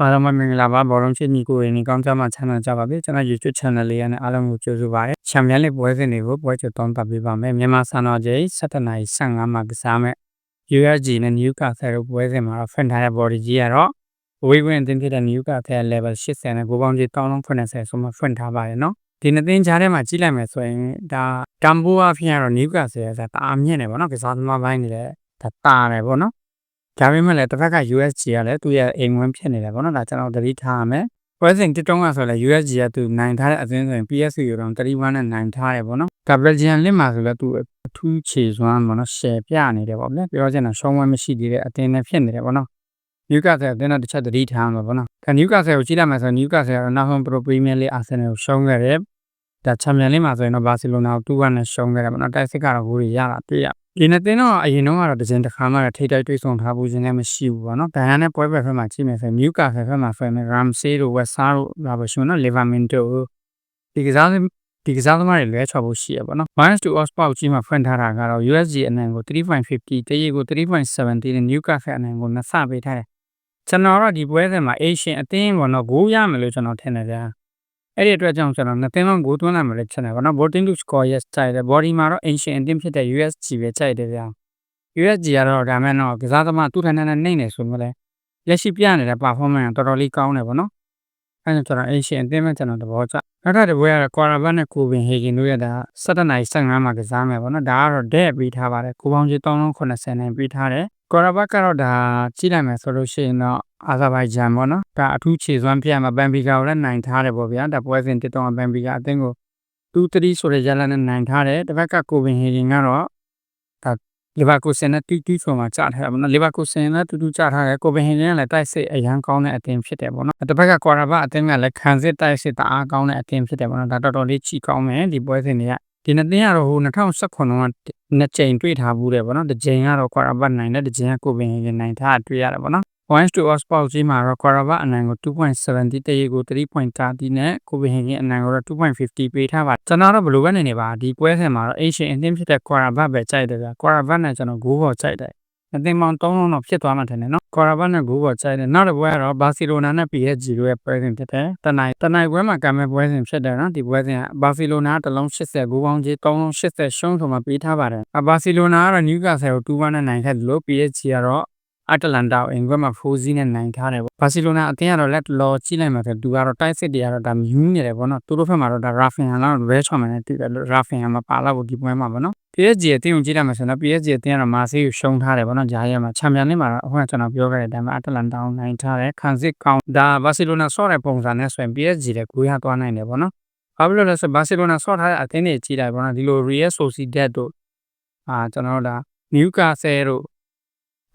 အားလုံးပဲမင်္ဂလာပါဘောလုံးချစ်ညီကိုရင်းနေကောင်းကြမှာချမ်းသာကြပါပြီကျွန်တော် YouTube channel လေးရနဲ့အားလုံးကိုကြိုဆိုပါရစေချန်ပီယံလိပွဲစဉ်တွေကိုပွဲချုပ်တောင်းပတ်ပေးပါမယ်မြန်မာစံတော်ချိန်17နာရီ15မှာကစားမဲ့ USG နဲ့ Newcastle တို့ပွဲစဉ်မှာတော့ fan ထားတဲ့ body ကြီးကတော့ဝေးဝင်အသင်းဖြစ်တဲ့ Newcastle level 80နဲ့ကိုပေါင်းကြီး1080ဆိုမှ fan ထားပါတယ်နော်ဒီနှစ်သင်းကြားထဲမှာကြီးလိုက်မယ်ဆိုရင်ဒါတမ်ဘူအဖြစ်ကတော့ Newcastle ရဲ့ဆိုတာအမြင့်နေပေါ့နော်ကစားသမားပိုင်းနေတယ်ဒါတာတယ်ပေါ့နော် ဒါပေမဲ့လည်းတစ်ဖက်က USG ကလည်းသူ့ရဲ့အိမ်ဝင်ဖြစ်နေတယ်ပေါ့နော်ဒါကျွန်တော်သတိထားရမယ်ပွဲစဉ်တစ်တုံးကဆိုလည်း USG ကသူနိုင်ထားတဲ့အသင်းဆိုရင် PSV ကိုတော့31နဲ့နိုင်ထားတယ်ပေါ့နော်ဒါ Belgian လစ်မှာဆိုလည်းသူအထူးခြေစွမ်းပေါ့နော် share ပြနေတယ်ပေါ့ဗျာပြောချင်တာရှုံးဝဲမရှိသေးတဲ့အသင်းနဲ့ဖြစ်နေတယ်ပေါ့နော် Newcastle အသင်းတော့တစ်ချက်သတိထားမှာပေါ့နော်ဒါ Newcastle ကိုကြည့်လိုက်မှဆို Newcastle ကနောက်ဆုံး Pro Premier League Arsenal ကိုရှုံးခဲ့တယ်ဒါ Champions League မှာဆိုရင်တော့ Barcelona ကို2-1နဲ့ရှုံးခဲ့တယ်ပေါ့နော်တိုက်စစ်ကတော့ဂိုးတွေရတာတွေ့ရ ဒီနှစ်သင်းတော့အရင်တော့ကတော့တစ်ချိန်တစ်ခါမှထိတိုက်တွေ့ဆုံထားဘူးခြင်းလည်းမရှိဘူးပေါ့နော်။ဒိုင်ယာနဲ့ပွဲပဲဖက်မှာကြည့်မယ်ဆိုရင်မြူကာဖက်ဖက်မှာဆိုရင် Ramsey တို့ West-Ham တို့လာပါရှင်နော် Livermento ဒီကစားဒီကစားသမားတွေလွဲချော်ဖို့ရှိရပေါ့နော်။ Minus to Oxford ကြီးမှာဖွင့်ထားတာကတော့ USG အနိုင်ကို3.50တရေကို3.70နဲ့ Newcastle အနိုင်ကိုနှစ်ဆပေးထားတယ်။ကျွန်တော်တော့ဒီပွဲစဉ်မှာ Asian အသင်းပေါ့နော်ဂိုးရမယ်လို့ကျွန်တော်ထင်တယ်ဗျာ။ အဲ့ဒီအတွက်ကြောင့်ကျွန်တော်နှစ်သင်းလုံးဂိုးသွင်းနိုင်မယ်လို့ထင်တယ်ဗောနော် voting to score yes ကြိုက်တယ် body မှာတော့ ancient အတင်းဖြစ်တဲ့ USG ပဲကြိုက်တယ်ဗျာ USG ကတော့ဒါမှမဟုတ်ကစားသမားသူ့ထန်ထန်နဲ့နှိမ့်နေဆိုမှလည်းလက်ရှိပြနေတဲ့ performance ကတော်တော်လေးကောင်းတယ်ဗောနော်အဲ့ဒါကျွန်တော် ancient အတင်းပဲကျွန်တော်သဘောကျနောက်ထပ်တစ်ပွဲကတော့ Quarabag နဲ့ Copenhagen တို့ရဲ့ဒါ17နိုင်15မှာကစားမယ်ဗောနော်ဒါကတော့ dead ပြီးထားပါတယ်ကိုပေါင်းကြီး380နိုင်ပြီးထားတယ် Quarabag ကတော့ဒါကြည့်လိုက်မယ်ဆိုလို့ရှိရင်တော့အာဇာဘိုင်ဂျန်ပေါ့နော်ဒါအထူးခြေစွမ်းပြမှာဘန်ဘီကာကိုလည်းနိုင်ထားတယ်ပေါ့ဗျာဒါပွဲစဉ်တစ်တောင်ဘန်ဘီကာအသင်းကို2-3ဆိုတဲ့ရလနဲ့နိုင်ထားတယ်တစ်ဖက်ကကိုဗင်ဟီရင်ကတော့ဒါလီဗာကူဆန်နဲ့တူတူဆိုမှကြားထားတယ်ပေါ့နော်လီဗာကူဆန်နဲ့တူတူကြားထားတယ်ကိုဗင်ဟီရင်ကလည်းတိုက်စစ်အရန်ကောင်းတဲ့အသင်းဖြစ်တယ်ပေါ့နော်တစ်ဖက်ကကွာရာဘအသင်းကလည်းခံစစ်တိုက်စစ်တအားကောင်းတဲ့အသင်းဖြစ်တယ်ပေါ့နော်ဒါတော်တော်လေးချီကောင်းမယ်ဒီပွဲစဉ်တွေကဒီနှစ်သင်းကတော့ဟို2019က နှစ်ကြိမ်တွေ့ထားဘူးတယ်ပေါ့နော်တစ်ကြိမ်ကတော့ကွာရာဘနိုင်တယ်တစ်ကြိမ်ကကိုဗင်ဟီရင်နိုင်ထားတွေ့ရတယ်ပေါ့နော် points to Oxford ကြီးမှာတော့ Quaraba အနိုင်ကို2.70တရေကို3.30နဲ့ Copenhagen အနိုင်ကိုတော့2.50ပေးထားပါကျွန်တော်တော့ဘယ်လိုပဲနေနေပါဒီပွဲစဉ်မှာတော့ Asian အသင်းဖြစ်တဲ့ Quaraba ပဲကြိုက်တယ်ဗျ Quaraba နဲ့ကျွန်တော်ဂိုးပေါ်ကြိုက်တယ် အသင်းပေါင်း3လုံးတော့ဖြစ်သွားမှထင်တယ်နော် Quaraba နဲ့ဂိုးပေါ်ကြိုက်တယ်နောက်တစ်ပွဲကတော့ Barcelona နဲ့ PSG တို့ရဲ့ပွဲစဉ်ဖြစ်တယ်တနိုင်တနိုင်ပွဲမှာကံမဲ့ပွဲစဉ်ဖြစ်တယ်နော်ဒီပွဲစဉ်က Barcelona တလုံး80ဂိုးပေါင်းကြီး3လုံး80ရှုံးဆိုမှပေးထားပါတယ် Barcelona ကတော့ Newcastle ကို2-1နဲ့နိုင်ခဲ့တယ်လို့ PSG ကတော့ အတလန်တာကိုအင်္ဂွဲမှာဖိုးစီးနဲ့နိုင်ထားတယ်ပေါ့ဘာစီလိုနာအသင်းကတော့လက်လော်ကြည့်လိုက်မှာဆိုသူကတော့တိုက်စစ်တွေကတော့ဒါမြူးနေတယ်ပေါ့နော်သူတို့ဘက်မှာတော့ဒါရာဖင်ဟန်လောက်ဘဲချော်မယ်နဲ့တည်တယ်ရာဖင်ဟန်မှာပါလာဖို့ဒီပွဲမှာပေါ့နော် PSG အသင်းကိုကြည့်လိုက်မှာဆိုတော့ PSG အသင်းကတော့မာဆေးကိုရှုံးထားတယ်ပေါ့နော်ဂျာရဲမှာချန်ပီယံလိမှာတော့အခုကကျွန်တော်ပြောခဲ့တဲ့အတိုင်းမှာအတလန်တာကိုနိုင်ထားတယ်ခံစစ်ကောင်းဒါဘာစီလိုနာဆော့တဲ့ပုံစံနဲ့ဆိုရင် PSG လည်းကိုရသွားနိုင်တယ်ပေါ့နော်ဘာဖြစ်လို့လဲဆိုဘာစီလိုနာဆော့ထားတဲ့အသင်းတွေကြည့်လိုက်ပေါ့နော်ဒီလို Real Sociedad တို့အာကျွန်တော်တို့ဒါ Newcastle တို့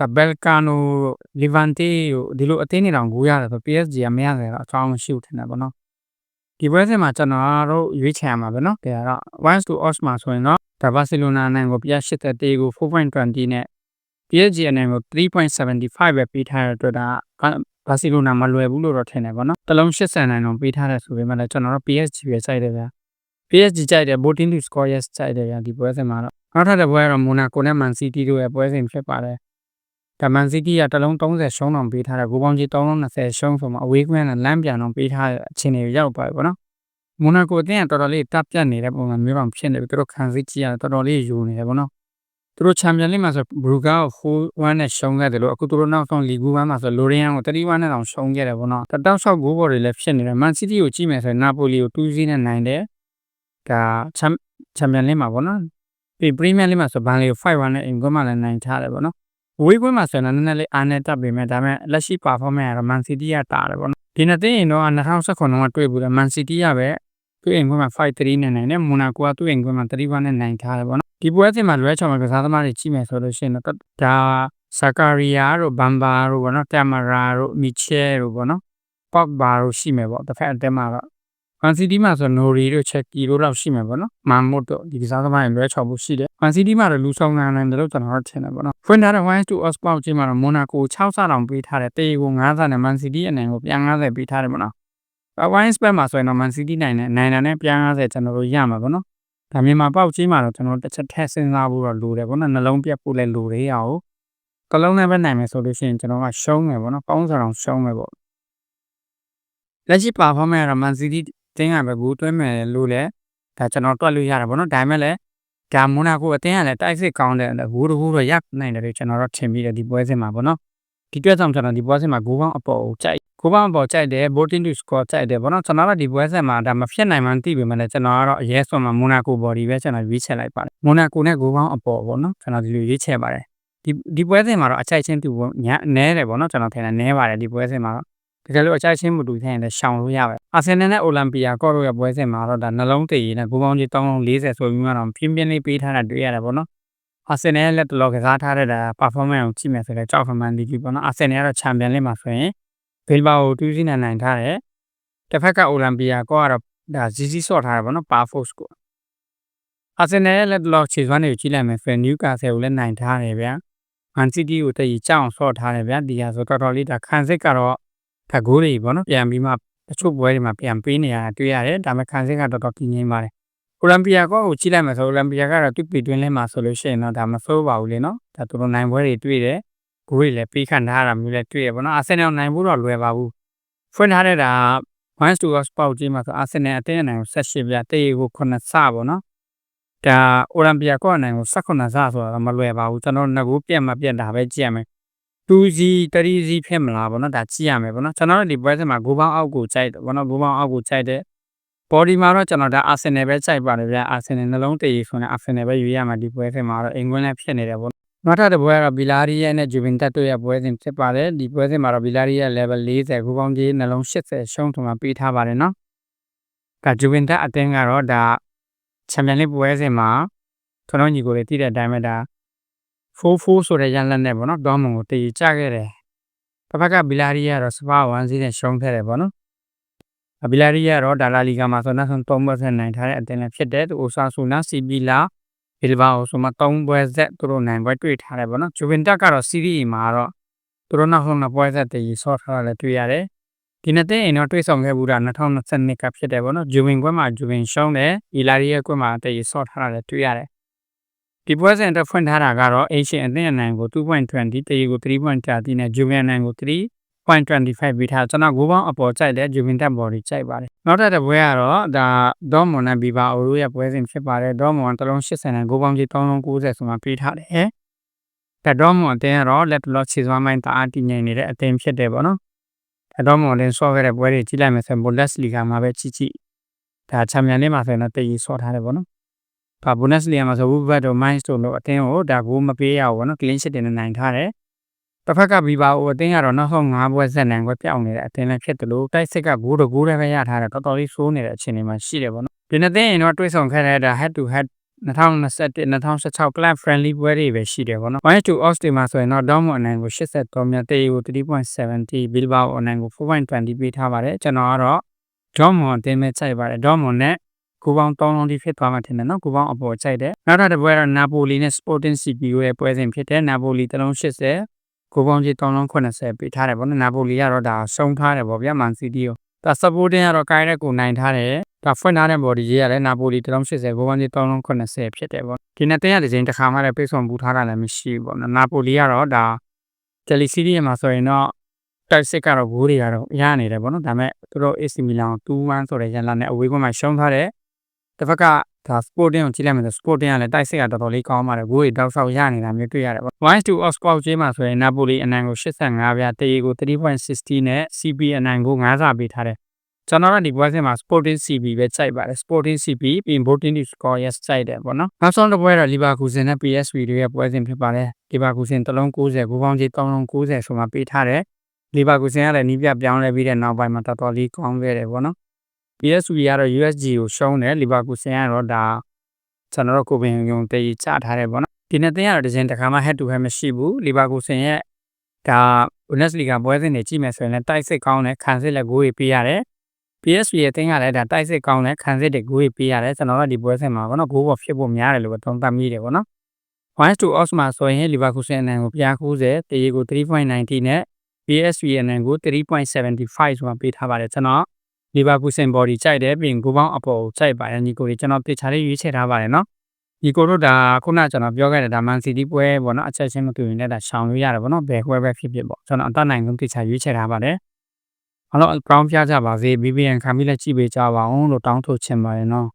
ဒါဘယ်ကာနိုလီဗန်တီကိုဒီလိုအသင်းတွေတောင်ဂိုးရတယ်ဆို PSG ကမရတယ်တော့အကောင်းမရှိဘူးထင်တယ်ပေါ့နော်ဒီပွဲစဉ်မှာကျွန်တော်တို့ရွေးချယ်ရမှာပဲเนาะဒါကတော့ once to os မှာဆိုရင်တော့ဒါဘာစီလိုနာနိုင်ကိုပြ80တေးကို4.20နဲ့ PSG အနိုင်ကို3.75ပဲပေးထားတဲ့အတွက်ဒါဘာစီလိုနာမလွယ်ဘူးလို့တော့ထင်တယ်ပေါ့နော်တလုံး80နိုင်တော့ပေးထားတယ်ဆိုပေမဲ့လည်းကျွန်တော်တို့ PSG ပဲစိုက်တယ်ဗျာ PSG ကြိုက်တယ် voting to score yes ကြိုက်တယ်ဗျာဒီပွဲစဉ်မှာတော့နောက်ထပ်တစ်ပွဲကတော့ Monaco နဲ့ Man City တို့ရဲ့ပွဲစဉ်ဖြစ်ပါတယ် ဒါမန်စီးတီးကတလုံး30ရှုံးအောင်ပေးထားတယ်ဂိုးပေါင်းကြီး320ရှုံးဆိုမှအဝေးကွင်းနဲ့လမ်းပြန်အောင်ပေးထားတဲ့အခြေအနေရောက်ပါပြီပေါ့နော်မိုနာကိုအသင်းကတော်တော်လေးတပ်ပြတ်နေတဲ့ပုံစံမျိုးတော့ဖြစ်နေပြီသူတို့ခံစစ်ကြီးကတော်တော်လေးယူနေတယ်ပေါ့နော်သူတို့ချန်ပီယံလိမှာဆိုဘရူဂါကို4-1နဲ့ရှုံးခဲ့တယ်လို့အခုသူတို့နောက်ဆုံးလီဂူ1မှာဆိုလိုရီယန်ကို3-1နဲ့တောင်ရှုံးခဲ့တယ်ပေါ့နော်တတောက်လျှောက်ဂိုးဘော်တွေလည်းဖြစ်နေတယ်မန်စီးတီးကိုကြည့်မယ်ဆိုရင်နာပိုလီကို2-0နဲ့နိုင်တယ်ဒါချန်ချန်ပီယံလိမှာပေါ့နော်ပြီးပရီးမီးယားလိမှာဆိုဘန်လီကို5-1နဲ့အင်ကွန်းမှာလည်းနိုင်ထားတယ်ပေါ့နော် ဝေးကွင်းမှာဆိုရင်နည်းနည်းလေးအားနဲ့တက်ပေမဲ့ဒါပေမဲ့လက်ရှိ performance ကတော့ Man City ကတာတယ်ပေါ့နော်ဒီနှစ်သိရင်တော့2019ခုကတွေ့ဘူးတယ် Man City ကပဲသူ့အိမ်ကွင်းမှာ5-3နဲ့နိုင်တယ်မိုနာကိုကသူ့အိမ်ကွင်းမှာ3-1နဲ့နိုင်ထားတယ်ပေါ့နော်ဒီပွဲစဉ်မှာလွဲချော်မှာကစားသမားတွေကြည့်မယ်ဆိုလို့ရှိရင်တော့ဒါဆာကာရီယာတို့ဘမ်ဘာတို့ပေါ့နော်တမ်မရာတို့မီချဲတို့ပေါ့နော်ပောက်ဘာတို့ရှိမယ်ပေါ့တစ်ဖက်အတက်မှာတော့မန်စီးတီးမှာဆိုနိုရီတို့ချက်ကီတို့တော့ရှိမယ်ပေါ့နော်မန်မုတ်တို့ဒီကစားသမားတွေလွဲချော်ဖို့ရှိတယ် မန်စီးတီးမှာတော့လူဆောင်နိုင်တယ်လို့ကျွန်တော်တို့ထင်တယ်ပေါ့နော်ဖွင့်ထားတဲ့1 to us ပေါက်ချင်းမှာတော့မိုနာကို6ဆတောင်ပေးထားတယ်တေကို9ဆနဲ့မန်စီးတီးအနိုင်ကိုပြန်90ပေးထားတယ်ပေါ့နော်ဝိုင်းစပက်မှာဆိုရင်တော့မန်စီးတီးနိုင်တယ်နိုင်တာနဲ့ပြန်90ကျွန်တော်တို့ရမှာပေါ့နော်ဒါမြန်မာပေါက်ချင်းမှာတော့ကျွန်တော်တစ်ချက်ထက်စဉ်းစားဖို့တော့လိုတယ်ပေါ့နော်နှလုံးပြတ်ဖို့လည်းလိုတယ်ရအောင်ကလုံးနဲ့ပဲနိုင်မယ်ဆိုလို့ရှိရင်ကျွန်တော်ကရှုံးမယ်ပေါ့နော်ပေါင်းစားအောင်ရှုံးမယ်ပေါ့လက်ရှိ performance ကတော့ Man City တင်းကပဲဂိုးသွင်းမယ်လို့လည်းဒါကျွန်တော်တွက်လို့ရတာပေါ့နော်ဒါပေမဲ့လည်း ဒါမိုနာကိုအတင်းကလည်းတိုက်စစ်ကောင်းတဲ့ဂိုးတကူတော့ရနိုင်တယ်လို့ကျွန်တော်တို့ထင်ပြီးတယ်ဒီပွဲစဉ်မှာပေါ့နော်ဒီတွက်ဆောင်ကျွန်တော်ဒီပွဲစဉ်မှာဂိုးပေါင်းအပေါ်ကိုကြိုက်ဂိုးပေါင်းအပေါ်ကြိုက်တယ် voting to score ကြိုက်တယ်ပေါ့နော်ကျွန်တော်တို့ဒီပွဲစဉ်မှာဒါမဖြစ်နိုင်မှန်းသိပေမဲ့လည်းကျွန်တော်ကတော့အရေးဆုံးမှာမိုနာကို body ပဲကျွန်တော်ရွေးချယ်လိုက်ပါတယ်မိုနာကိုနဲ့ဂိုးပေါင်းအပေါ်ပေါ့နော်ကျွန်တော်ဒီလိုရွေးချယ်ပါတယ်ဒီဒီပွဲစဉ်မှာတော့အချိုက်ချင်းတူညနဲတယ်ပေါ့နော်ကျွန်တော်ထင်တယ်နဲပါတယ်ဒီပွဲစဉ်မှာတော့ တကယ်လို့အချိုက်ချင်းမတူတဲ့ရင်လည်းရှောင်လို့ရပါတယ်အာဆင်နယ်နဲ့အိုလံပီယာကော့တို့ရဲ့ပွဲစဉ်မှာတော့ဒါနှလုံးတည်ရည်နဲ့ဂိုးပေါင်းကြီး340ဆိုပြီးမှတော့ပြင်းပြင်းလေးပေးထားတာတွေ့ရတယ်ပေါ့နော်အာဆင်နယ်လက်တလောကစားထားတဲ့ဒါ performance ကိုကြည့်မယ်ဆိုတော့ကြောက်ခမန်ဒီကြီးပေါ့နော်အာဆင်နယ်ကတော့ချန်ပီယံလိမှာဆိုရင်ဘယ်ဘာကိုတူးစီနိုင်နိုင်ထားတယ်တစ်ဖက်ကအိုလံပီယာကောကတော့ဒါဇီဇီဆော့ထားတယ်ပေါ့နော် power force ကိုအာဆင်နယ်လက်တလောခြေစွမ်းတွေကိုကြည့်လိုက်မယ်ဆိုရင်နျူကာဆယ်ကိုလည်းနိုင်ထားတယ်ဗျာမန်စီးတီးကိုတည်ကြောက်ဆော့ထားတယ်ဗျာဒီဟာဆိုတော်တော်လေးဒါခံစစ်ကတော့ ဖက်ဂိုးတွေပေါ့နော်ပြန်ပြီးမှတချို့ပွဲတွေမှာပြန်ပေးနေရတာတွေ့ရတယ်ဒါပေမဲ့ခံစစ်ကတော်တော်ပြင်းပြင်းပါတယ်အိုလံပီယာကောကိုကြည့်လိုက်မှဆိုအိုလံပီယာကတော့သူ့ပီတွင်းလဲမှာဆိုလို့ရှိရင်တော့ဒါမဆိုးပါဘူးလေနော်ဒါသူတို့နိုင်ပွဲတွေတွေ့တယ်ဂိုးတွေလည်းပေးခံထားရတာမျိုးလည်းတွေ့ရပေါ့နော်အာဆင်နယ်နိုင်ဖို့တော့လွယ်ပါဘူးဖွင့်ထားတဲ့ဒါ Once to Sport ကြီးမှာဆိုအာဆင်နယ်အသင်းအနိုင်ကိုဆက်ရှိပြတေးကို9ဆပေါ့နော်ဒါအိုလံပီယာကောအနိုင်ကို18ဆဆိုတာမလွယ်ပါဘူးကျွန်တော်ငကိုပြက်မပြက်တာပဲကြည့်ရမယ် 2စီ3စီဖြစ်မလားဗောနော်ဒါကြည့်ရမယ်ဗောနော်ကျွန်တော်တို့ဒီပွဲစဉ်မှာဂိုးပေါင်းအောက်ကိုကြိုက်တယ်ဗောနော်ဂိုးပေါင်းအောက်ကိုကြိုက်တယ်ဘော်ဒီမှာတော့ကျွန်တော်ဒါအာဆင်နယ်ပဲကြိုက်ပါတယ်ဗျာအာဆင်နယ်နှလုံးတည်ဆိုရင်အာဆင်နယ်ပဲယူရမှာဒီပွဲစဉ်မှာတော့အင်္ဂလန်လည်းဖြစ်နေတယ်ဗောနောက်ထပ်တစ်ပွဲကတော့ဘီလာရီယာနဲ့ဂျူဗင်တက်တို့ရဲ့ပွဲစဉ်ဖြစ်ပါတယ်ဒီပွဲစဉ်မှာတော့ဘီလာရီယာ level 40ဂိုးပေါင်းကြီးနှလုံး80ရှုံးထုံမှာပေးထားပါတယ်နော်ဒါဂျူဗင်တက်အတင်းကတော့ဒါချန်ပီယံလိပွဲစဉ်မှာထွန်းတော်ညီကိုလေးတည်တဲ့အတိုင်းပဲဒါ 4-4ဆိုတဲ့ရန်လက်နဲ့ပေါ့နော်ဒေါမွန်ကိုတည်ကြခဲ့တယ်တစ်ဖက်ကဘီလာရီယာတော့စပါ1စီးနဲ့ရှုံးခဲ့တယ်ပေါ့နော်ဘီလာရီယာတော့ဒါလာလီဂါမှာဆိုနောက်ဆုံး3ပွဲဆက်နိုင်ထားတဲ့အတင်းလည်းဖြစ်တယ်သူအိုဆာဆူနာစီဘီလာဘီလဘာအိုဆိုမှ3ပွဲဆက်သူတို့နိုင်ပွဲတွေ့ထားတယ်ပေါ့နော်ဂျူဗင်တက်ကတော့စီးရီမှာတော့သူတို့နောက်ဆုံးနှစ်ပွဲဆက်တည်ဆော့ထားတာလည်းတွေ့ရတယ်ဒီနှစ်သိန်းအိမ်တော့တွေ့ဆောင်ခဲ့ဘူးတာ2022ကဖြစ်တယ်ပေါ့နော်ဂျူဗင်ကွဲမှာဂျူဗင်ရှုံးတယ်အီလာရီယာကွဲမှာတည်ဆော့ထားတာလည်းတွေ့ရတယ် ဒီပွဲစဉ်အတွက်ဖွင့်ထားတာကတော့ Asian အသင်းအနိုင်ကို2.20တရေကို3.30နဲ့ Juventus အနိုင်ကို3.25ပြီးထားကျွန်တော်ဂိုးပေါင်းအပေါ်ကြိုက်တယ် Juventus body ကြိုက်ပါတယ်နောက်ထပ်တစ်ပွဲကတော့ဒါ Dortmund နဲ့ Biba အိုတို့ရဲ့ပွဲစဉ်ဖြစ်ပါတယ် Dortmund တလုံး80နဲ့ဂိုးပေါင်းကြီး390ဆိုမှပေးထားတယ်ဒါ Dortmund အသင်းကတော့လက်တလောခြေစွမ်းပိုင်းတအားတည်ငြိမ်နေတဲ့အသင်းဖြစ်တယ်ပေါ့နော်ဒါ Dortmund အသင်းဆော့ခဲ့တဲ့ပွဲတွေကြည့်လိုက်မယ်ဆိုရင် Bundesliga မှာပဲကြည့်ကြည့်ဒါချန်ပီယံလိမှာဆိုရင်တော့တည်ကြီးဆော့ထားတယ်ပေါ့နော် ဘာ bonus လေးမှာဆိုဘူးဘတ်တို့ minus တို့လို့အတင်းကိုဒါကိုမပေးရဘူးဗောနော် clean sheet တင်နေနိုင်ထားတယ်တစ်ဖက်ကဘီဘာကိုအတင်းကတော့နောက်ဆုံး၅ဘွဲဆက်နိုင်ခွဲပြောင်းနေတဲ့အတင်းလည်းဖြစ်တယ်လို့တိုက်စစ်ကဂိုးတကိုးတည်းပဲရထားတယ်တော်တော်လေးဆိုးနေတဲ့အခြေအနေမှာရှိတယ်ဗောနော်ဒီနေ့တင်းရင်တော့တွေးဆောင်ခဲ့တဲ့ဒါ head to head 2021 2016 club friendly ပွဲတွေပဲရှိတယ်ဗောနော် minus to Austin မှာဆိုရင်တော့ Dortmund အနိုင်ကို83မြတ်တေးကို3.70 Bilbao အနိုင်ကို4.20ပေးထားပါတယ်ကျွန်တော်ကတော့ Dortmund အတင်းပဲချိန်ပါတယ် Dortmund နဲ့ ကိုပေါင်း3လုံးထိဖြစ်သွားမှထင်တယ်နော်ကိုပေါင်းအပေါ်ချိုက်တယ်နောက်ထပ်တစ်ပွဲကတော့နာပိုလီနဲ့ Sporting CP ရဲ့ပွဲစဉ်ဖြစ်တယ်နာပိုလီ380ကိုပေါင်းကြီး3လုံး80ပေးထားတယ်ဗောနော်နာပိုလီကတော့ဒါရှုံးထားတယ်ဗောဗျာမန်စီးတီးကိုဒါ Sporting ကတော့ကိုင်းရက်ကိုနိုင်ထားတယ်ဒါဖွင့်ထားတဲ့ body ရေးရတယ်နာပိုလီ380ကိုပေါင်းကြီး3လုံး80ဖြစ်တယ်ဗောဒီနေ့တင်းရတဲ့ချိန်တစ်ခါမှလည်းပြေဆုံးပူထားတာလည်းမရှိဘူးဗောနော်နာပိုလီကတော့ဒါတယ်လီစီးရီးမှာဆိုရင်တော့တိုက်စစ်ကတော့ဂိုးတွေကတော့ရနေတယ်ဗောနော်ဒါပေမဲ့သူတို့ AC Milan 2-1ဆိုတဲ့ရန်လာနဲ့အဝေးကွင်းမှာရှုံးထားတယ် တစ်ဖက်ကဒါ sporting ကိုကြည့်လိုက်မယ်ဆို sporting ကလည်းတိုက်စစ်ကတော်တော်လေးကောင်းပါတယ်ဂိုးတွေတောက်ဆောက်ရနေတာမျိုးတွေ့ရတယ်ပေါ့1 to Oxford ကျေးမှာဆိုရင် Napoli အနိုင်ကို85ပြတရေကို3.60နဲ့ CP အနိုင်ကို9စာပေးထားတယ်ကျွန်တော်တို့ဒီပွဲစဉ်မှာ Sporting CP ပဲစိုက်ပါတယ် Sporting CP ပြီး Voting to Score yes စိုက်တယ်ပေါ့နော်နောက်ဆုံးတစ်ပွဲတော့ Leverkusen နဲ့ PSV တို့ရဲ့ပွဲစဉ်ဖြစ်ပါတယ် Leverkusen တလုံး90ဂိုးပေါင်းကြီး3လုံး90ဆိုမှပေးထားတယ် Leverkusen ကလည်းနီးပြပြောင်းလဲပြီးတဲ့နောက်ပိုင်းမှာတော်တော်လေးကောင်းခဲ့တယ်ပေါ့နော် PSV ကတော့ USG ကိုရှုံးတယ်လီဗာပူးဆန်ကတော့ဒါကျွန်တော်တို့ကိုပင်ယုံတေးချထားတယ်ပေါ့နော်ဒီနေ့တင်းကတော့ဒီဇင်တစ်ခါမှ head to head မရှိဘူးလီဗာပူးဆန်ရဲ့ဒါ Bundesliga ပွဲစဉ်တွေကြည့်မယ်ဆိုရင်လည်းတိုက်စစ်ကောင်းတယ်ခံစစ်လည်းဂိုးတွေပေးရတယ် PSV ရဲ့တင်းကလည်းဒါတိုက်စစ်ကောင်းတယ်ခံစစ်တွေဂိုးတွေပေးရတယ်ကျွန်တော်တို့ဒီပွဲစဉ်မှာပေါ့နော်ဂိုးပေါ်ဖြစ်ဖို့များတယ်လို့သုံးသပ်မိတယ်ပေါ့နော်1 to odds မှာဆိုရင်လီဗာပူးဆန်အနိုင်ကိုပြား90တေးကို3.90နဲ့ PSV အနိုင်ကို3.75ဆိုတာပေးထားပါတယ်ကျွန်တော် လီဗာပူးဆင်ဘော်ဒီကြိုက်တယ်ပြီးရင်ဂိုးပေါင်းအပေါ်ကိုကြိုက်ပါတယ်ညီကိုတွေကျွန်တော်တေချာလေးရွေးချယ်ထားပါတယ်နော်ဒီကိုတို့ဒါခုနကျွန်တော်ပြောခဲ့တဲ့ဒါမန်စီတီပွဲပေါ့နော်အချက်ချင်းမတူရင်လည်းဒါရှောင်လို့ရတယ်ပေါ့နော်ဘယ်ခွဲပဲဖြစ်ဖြစ်ပေါ့ကျွန်တော်အတတ်နိုင်ဆုံးတေချာရွေးချယ်ထားပါတယ်အားလုံးအကောင်းပြကြပါစေ VPN ခံပြီးလည်းကြည့်ပေးကြပါအောင်လို့တောင်းဆိုချင်ပါတယ်နော်